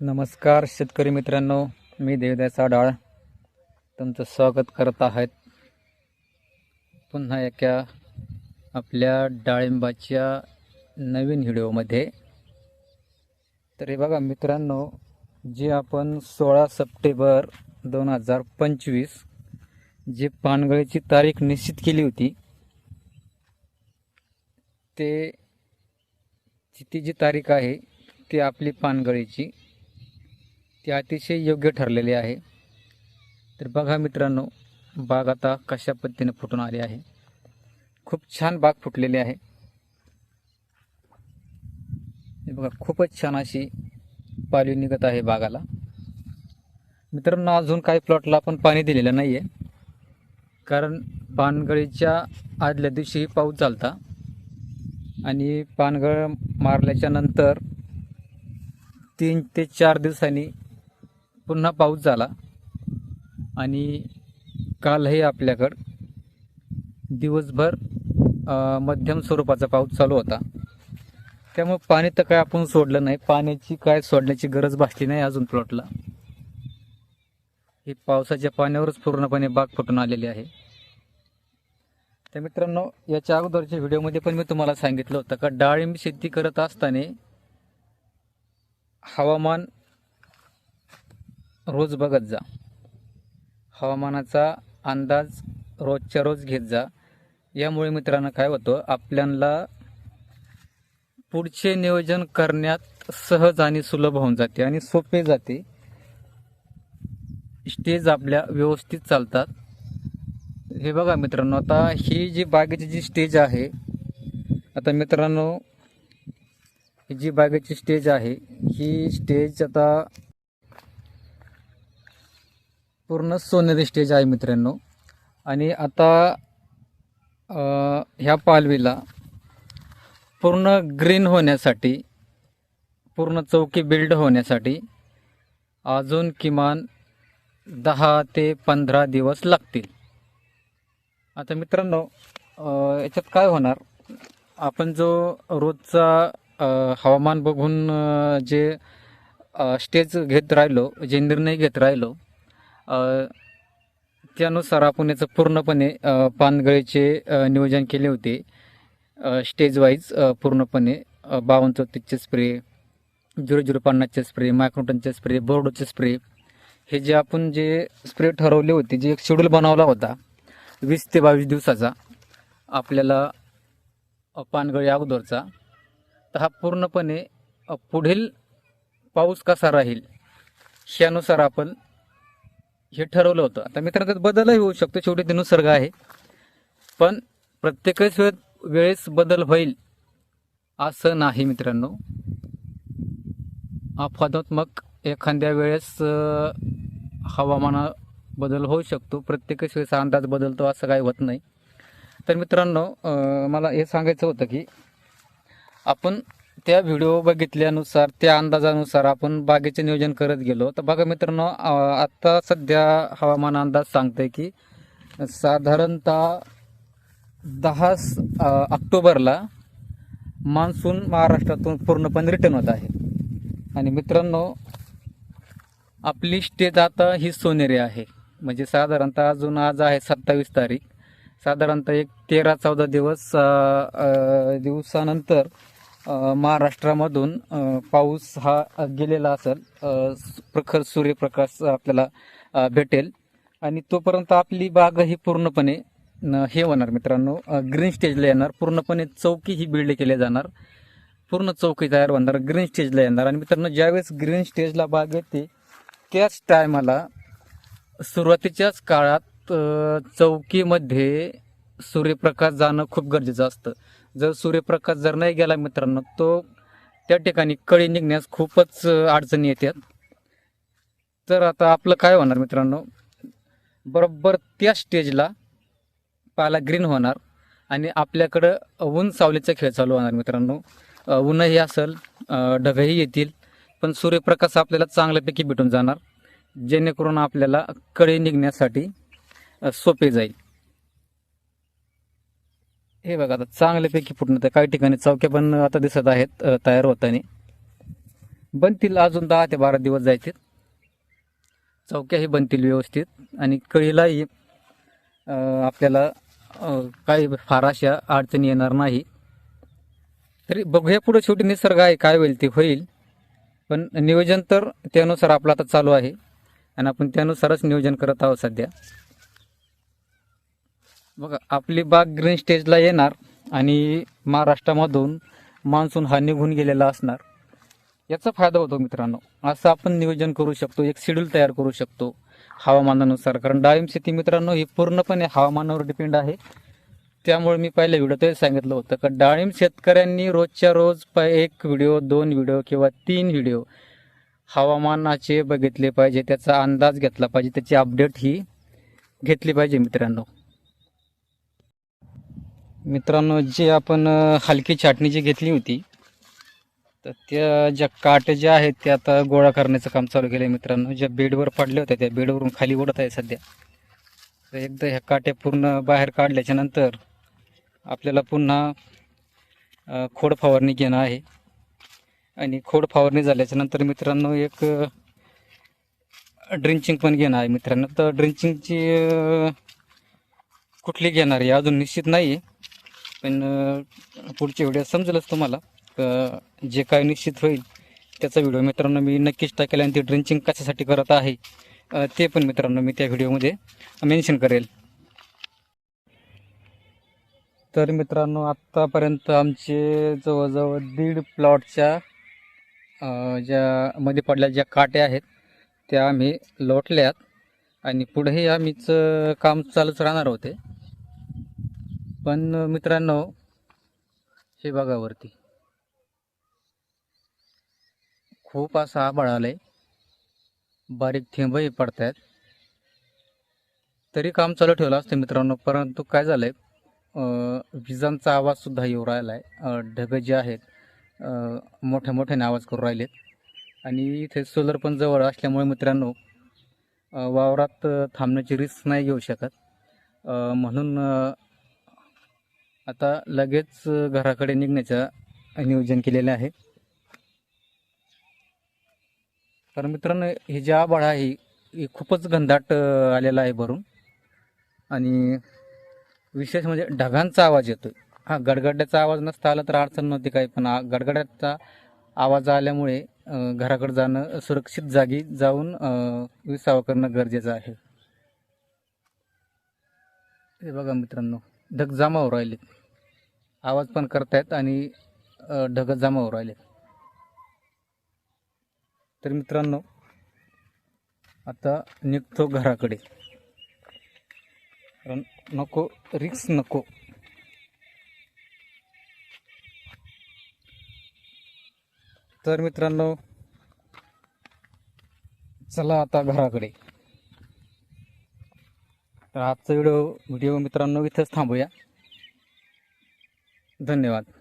नमस्कार शेतकरी मित्रांनो. मी देवदयाचा डाळ तुमचं स्वागत करत आहेत. पुन्हा एका आपल्या डाळिंबाच्या नवीन व्हिडिओमध्ये. तर हे बघा मित्रांनो जे आपण सोळा सप्टेंबर दोन हजार पंचवीस जी पानगळीची तारीख निश्चित केली होती ते ती जी तारीख आहे ती आपली पानगळीची. ती अतिशय योग्य ठरलेली आहे. तर बघा मित्रांनो बाग आता कशा पद्धतीने फुटून आली आहे. खूप छान बाग फुटलेली आहे. हे बघा खूपच छान अशी पालवी निघत आहे बागाला. मित्रांनो अजून काही प्लॉटला आपण पाणी दिलेलं नाही आहे कारण पानगळीच्या आदल्या दिवशी पाऊस चालता आणि पानगळ मारल्याच्या नंतर तीन ते चार दिवसांनी पुन्हा पाऊस झाला. आणि कालही आपल्याकडं दिवसभर मध्यम स्वरूपाचा पाऊस चालू होता. त्यामुळे पाणी तर काय आपण सोडलं नाही. पाण्याची काय सोडण्याची गरज भासली नाही अजून प्लॉटला ही पावसाच्या पाण्यावरच पूर्णपणे बाग फुटून आलेली आहे. तर मित्रांनो याच्या अगोदरच्या व्हिडिओमध्ये पण मी तुम्हाला सांगितलं होतं का डाळिंब शेती करत असताना हवामान रोज बघत जा. हवामानाचा अंदाज रोजच्या रोज घेत जा. यामुळे मित्रांनो काय होतं? आपल्याला पुढचे नियोजन करण्यात सहज आणि सुलभ होऊन जाते आणि सोपे जाते. स्टेज आपल्या व्यवस्थित चालतात. हे बघा मित्रांनो आता ही जी बागेची जी स्टेज आहे आता मित्रांनो ही जी बागेची स्टेज आहे ही स्टेज आता पूर्ण सोनेरी स्टेज आहे मित्रांनो. आणि आता ह्या पालवीला पूर्ण ग्रीन होण्यासाठी पूर्ण चौकी बिल्ड होण्यासाठी अजून किमान दहा ते पंधरा दिवस लागतील. आता मित्रांनो याच्यात काय होणार? आपण जो रोजचा हवामान बघून जे स्टेज घेत राहिलो जे निर्णय घेत राहिलो त्यानुसार आपण याचं पूर्णपणे पानगळीचे नियोजन केले होते. स्टेज वाईज पूर्णपणे बावन्न चौतीसचे स्प्रे झिरो झिरो पन्नासचे स्प्रे मायक्रोटनचे स्प्रे बोर्डोचे स्प्रे हे जे आपण जे स्प्रे ठरवले होते जे एक शेड्यूल बनवला होता वीस ते बावीस दिवसाचा आपल्याला पानगळी अगोदरचा तर हा पूर्णपणे पुढील पाऊस कसा राहील ह्यानुसार आपण हे ठरवलं होतं. आता मित्रांनो त्यात बदलही होऊ शकतो. शेवटी ते निसर्ग आहे. पण प्रत्येकच वेळ वेळेस बदल होईल असं नाही मित्रांनो. अपवादात्मक एखाद्या वेळेस अ, हवामाना बदल होऊ शकतो. प्रत्येकच वेळेस अंदाज बदलतो असं काही होत नाही. तर मित्रांनो मला हे सांगायचं होतं की आपण त्या व्हिडिओ बघितल्यानुसार त्या अंदाजानुसार आपण बागेचे नियोजन करत गेलो. तर बघा मित्रांनो आत्ता सध्या हवामान अंदाज सांगतोय की साधारणतः दहा ऑक्टोबरला मान्सून महाराष्ट्रातून पूर्णपणे रिटर्न होत आहे. आणि मित्रांनो आपली स्टेज आता ही सोनेरी आहे. म्हणजे साधारणतः अजून आज आहे सत्तावीस तारीख. साधारणतः एक तेरा चौदा दिवस दिवसानंतर महाराष्ट्रामधून पाऊस हा गेलेला असेल प्रखर सूर्यप्रकाश आपल्याला भेटेल. आणि तोपर्यंत आपली बाग ही पूर्णपणे हे होणार मित्रांनो ग्रीन स्टेजला येणार. पूर्णपणे चौकी ही बिल्ड केली जाणार. पूर्ण चौकी तयार होणार ग्रीन स्टेजला येणार. आणि मित्रांनो ज्यावेळेस ग्रीन स्टेजला बाग येते त्याच टायमाला सुरुवातीच्याच काळात चौकीमध्ये सूर्यप्रकाश जाणं खूप गरजेचं असतं. जर सूर्यप्रकाश जर नाही गेला मित्रांनो तो त्या ठिकाणी कळी निघण्यास खूपच अडचणी येतात. तर आता आपलं काय होणार मित्रांनो? बरोबर त्या स्टेजला पाला ग्रीन होणार आणि आपल्याकडं ऊन सावलीचा खेळ चालू होणार मित्रांनो. ऊनही असेल ढगही येतील पण सूर्यप्रकाश आपल्याला चांगल्यापैकी भेटून जाणार जेणेकरून आपल्याला कळी निघण्यासाठी सोपे जाईल. हे बघा आता चांगल्यापैकी फुटणं तर काही ठिकाणी चौक्या पण आता दिसत आहेत तयार होताना. बनतील अजून दहा ते बारा दिवस जायचे चौक्याही बनतील व्यवस्थित. आणि कळीलाही आपल्याला काही फार अशा अडचणी येणार नाही. तरी बघूया पुढे शेवटी निसर्ग आहे काय होईल ते होईल. पण नियोजन तर त्यानुसार आपलं आता चालू आहे. आणि आपण त्यानुसारच नियोजन करत आहोत सध्या. बघा आपली बाग ग्रीन स्टेजला येणार आणि महाराष्ट्रामधून मान्सून हा निघून गेलेला असणार. याचा फायदा होतो मित्रांनो. असं आपण नियोजन करू शकतो एक शेड्यूल तयार करू शकतो हवामानानुसार. कारण डाळिंब शेती मित्रांनो ही पूर्णपणे हवामानावर डिपेंड आहे. त्यामुळे मी पहिल्या व्हिडिओतही सांगितलं होतं का डाळिंब शेतकऱ्यांनी रोजच्या रोज प एक व्हिडिओ दोन व्हिडिओ किंवा तीन व्हिडिओ हवामानाचे बघितले पाहिजे त्याचा अंदाज घेतला पाहिजे त्याची अपडेट ही घेतली पाहिजे मित्रांनो. मित्रांनो जे आपण हलकी छाटणी जी घेतली होती तर त्या ज्या काटे ज्या आहेत त्या आता गोळा करण्याचं काम चालू केलं आहे मित्रांनो. ज्या बेडवर पडल्या होत्या त्या बेडवरून खाली ओढत आहे सध्या. तर एकदा ह्या काट्या पूर्ण बाहेर काढल्याच्या नंतर आपल्याला पुन्हा खोड फवारणी घेणं आहे. आणि खोड फवारणी झाल्याच्यानंतर मित्रांनो एक ड्रिंचिंग पण घेणं आहे मित्रांनो. तर ड्रिंचिंगची कुठली घेणार आहे अजून निश्चित नाही आहे पण पुढच्या व्हिडिओ समजेलच तुम्हाला. जे काय निश्चित होईल त्याचा व्हिडिओ मित्रांनो मी नक्कीच टाकेल आणि ते ड्रिंचिंग कशासाठी करत आहे ते पण मित्रांनो मी त्या व्हिडिओमध्ये मेन्शन करेल. तर मित्रांनो आत्तापर्यंत आमचे जवळजवळ दीड प्लॉटच्या ज्या मध्ये पडल्या ज्या काट्या आहेत त्या आम्ही लोटल्यात. आणि पुढेही आम्हीच काम चालूच राहणार होते. पण मित्रांनो हे बघा वरती. खूप असा आभाळ आलाय. बारीक थेंबही पडत आहेत तरी काम चालू ठेवलं असतं मित्रांनो परंतु काय झालंय विजांचा आवाज सुद्धा येऊ राहिला आहे ढग जे आहेत मोठ्या मोठ्याने आवाज करू राहिलेत. आणि इथे सोलर पण जवळ असल्यामुळे मित्रांनो वावरात थांबण्याची रिस्क नाही घेऊ शकत. म्हणून आता लगेच घराकडे निघण्याचं नियोजन केलेलं आहे. तर मित्रांनो हे जे आभाळ आहे हे खूपच घनदाट आलेलं आहे भरून. आणि विशेष म्हणजे ढगांचा आवाज येतो हा गडगड्याचा आवाज नसता आला तर अडचण नव्हती काही पण आ- गडगड्याचा आवाज आल्यामुळे घराकडे जाणं सुरक्षित जागी जाऊन अ, विसावा करणं गरजेचं आहे. हे बघा मित्रांनो ढग जमा राहिलेत. आवाज पण करतायत आणि ढग जमावर राहिले राहिलेत. तर मित्रांनो आता निघतो घराकडे. कारण नको रिक्स नको. तर मित्रांनो चला आता घराकडे. तर आजचा व्हिडिओ व्हिडिओ मित्रांनो इथंच थांबूया. धन्यवाद.